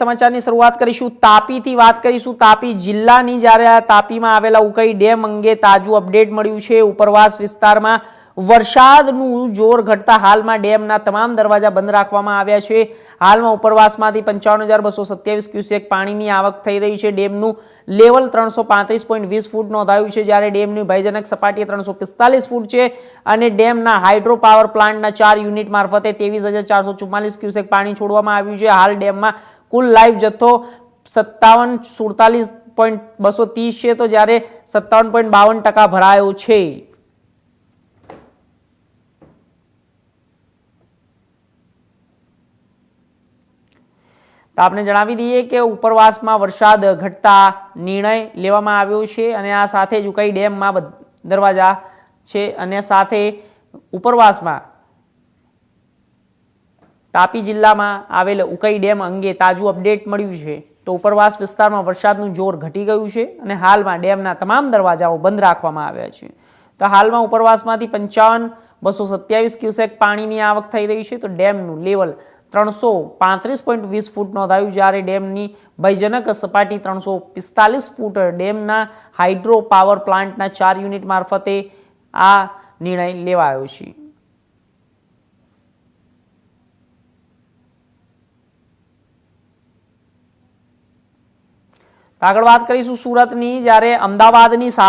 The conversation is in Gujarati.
સમાચારની શરૂઆત કરીશું. તાપીથી વાત કરીશું. તાપી જિલ્લાની જ્યારે આ તાપીમાં આવેલા ઉકાઈ ડેમ અંગે તાજું અપડેટ મળ્યું છે. ઉપરવાસ વિસ્તારમાં વરસાદનું જોર ઘટતા હાલમાં ડેમના તમામ દરવાજા બંધ રાખવામાં આવ્યા છે. હાલમાં ઉપરવાસમાંથી પંચાવન હજાર બસો સત્યાવીસ ક્યુસેક પાણીની આવક થઈ રહી છે. ડેમનું લેવલ ત્રણસો પાંત્રીસ પોઈન્ટ વીસ ફૂટ નોંધાયું છે. જ્યારે ડેમની ભયજનક સપાટીએ ત્રણસો પિસ્તાલીસ ફૂટ છે અને ડેમના હાઇડ્રો પાવર પ્લાન્ટના ચાર યુનિટ મારફતે ત્રેવીસ હજાર ચારસો ચુમ્માલીસ ક્યુસેક પાણી છોડવામાં આવ્યું છે. હાલ ડેમમાં કુલ લાઈવ જથ્થો સત્તાવન સુડતાલીસ પોઈન્ટ બસો ત્રીસ છે. તો જ્યારે સત્તાવન પોઈન્ટ બાવન ટકા ભરાયો છે. તો આપણે જણાવી દઈએ કે ઉપરવાસમાં વરસાદ ઘટતા નિર્ણય લેવામાં આવ્યો છે અને આ સાથે જ ઉકાઈ ડેમમાં દરવાજા છે અને સાથે ઉપરવાસમાં તાપી જિલ્લામાં આવેલ ઉકાઈ ડેમ અંગે તાજું અપડેટ મળ્યું છે. તો ઉપરવાસ વિસ્તારમાં વરસાદનું જોર ઘટી ગયું છે અને હાલમાં ડેમના તમામ દરવાજાઓ બંધ રાખવામાં આવ્યા છે. તો હાલમાં ઉપરવાસમાંથી પંચાવન, બસો સત્યાવીસ ક્યુસેક પાણીની આવક થઈ રહી છે. તો ડેમનું લેવલ ત્રણસો પાંત્રીસ પોઈન્ટ વીસ ફૂટ નોંધાયું જ્યારે ડેમની ભયજનક સપાટી ત્રણસો પિસ્તાલીસ ફૂટ ડેમના હાઇડ્રો પાવર પ્લાન્ટના ચાર યુનિટ મારફતે આ નિર્ણય લેવાયો છે. આગળ વાત કરીશું સુરતની જ્યારે અમદાવાદની શાળા